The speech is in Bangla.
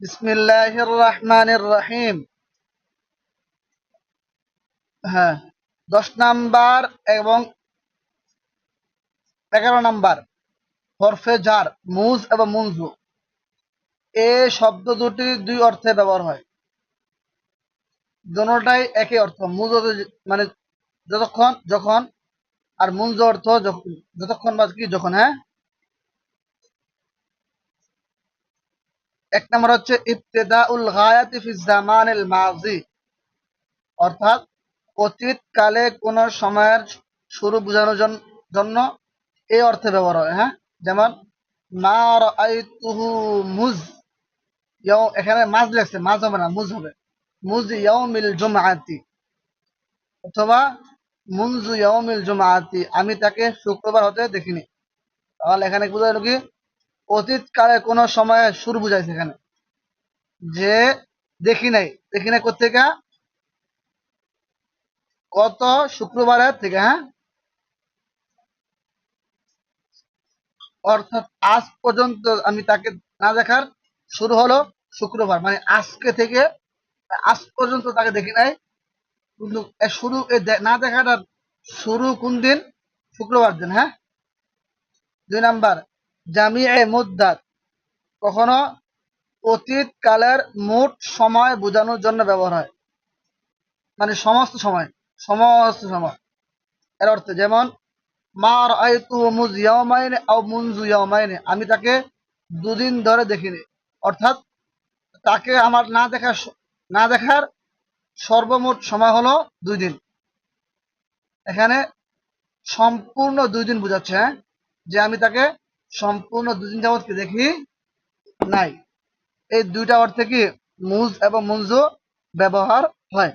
বিসমিল্লাহির রহমানির রহিম হ্যাঁ দশ নাম্বার এবং এগারো নাম্বার, হরফে জার মুজ এবং মুনজু। এ শব্দ দুটি দুই অর্থে ব্যবহার হয়। দোনোটাই একই অর্থ, মুজ মানে যতক্ষণ, যখন, আর মুনজ অর্থ যতক্ষণ বা কি, যখন হ্যাঁ? এক নম্বর হচ্ছে ইবতেদা উল গায়াতি ফি জামানিল মাজি অর্থাৎ অতীত কালে কোন সময়ের শুরু বোঝানোর জন্য এই অর্থে ব্যবহার হয় হ্যাঁ? যেমন, মা রাআইতুহু মুজ এখানে মাজ লেখছে, মাজ হবে না, মুজ হবে। মুজ ইয়াউমিল জুমআতি অথবা মুনজু ইয়াউমিল জুমআতি আমি তাকে শুক্রবার হতে দেখিনি। তাহলে এখানে বোঝা গেল কি? অতীত কালে কোন সময়ে শুরু বুঝাইছে এখানে। যে দেখি নাই দেখি নাই কোথেকে গত শুক্রবারের থেকে হ্যাঁ? অর্থাৎ আজ পর্যন্ত আমি তাকে না দেখার শুরু হলো শুক্রবার মানে আজকে থেকে আজ পর্যন্ত তাকে দেখি নাই। কিন্তু শুরু না দেখাটার শুরু কোন দিন? শুক্রবার দিন হ্যাঁ? দুই নাম্বার জামি এ মুদ্দাত। কখনো অতীত কালের মোট সময় বোঝানোর জন্য ব্যবহার হয়। মানে সমস্ত সময় সমস্ত সময়। এর অর্থ যেমন, মা রাআইতু মুজ ইয়াওমাইন আও আমি তাকে দুদিন ধরে দেখিনি। অর্থাৎ তাকে আমার না দেখার না দেখার সর্বমোট সময় হলো দুই দিন। এখানে সম্পূর্ণ দুই দিন বোঝাচ্ছে হ্যাঁ যে আমি তাকে সম্পূর্ণ দুদিন যাবত কি দেখি নাই। এই দুইটা অর্থে কি মুজ এবং মুঞ্জ ব্যবহার হয়।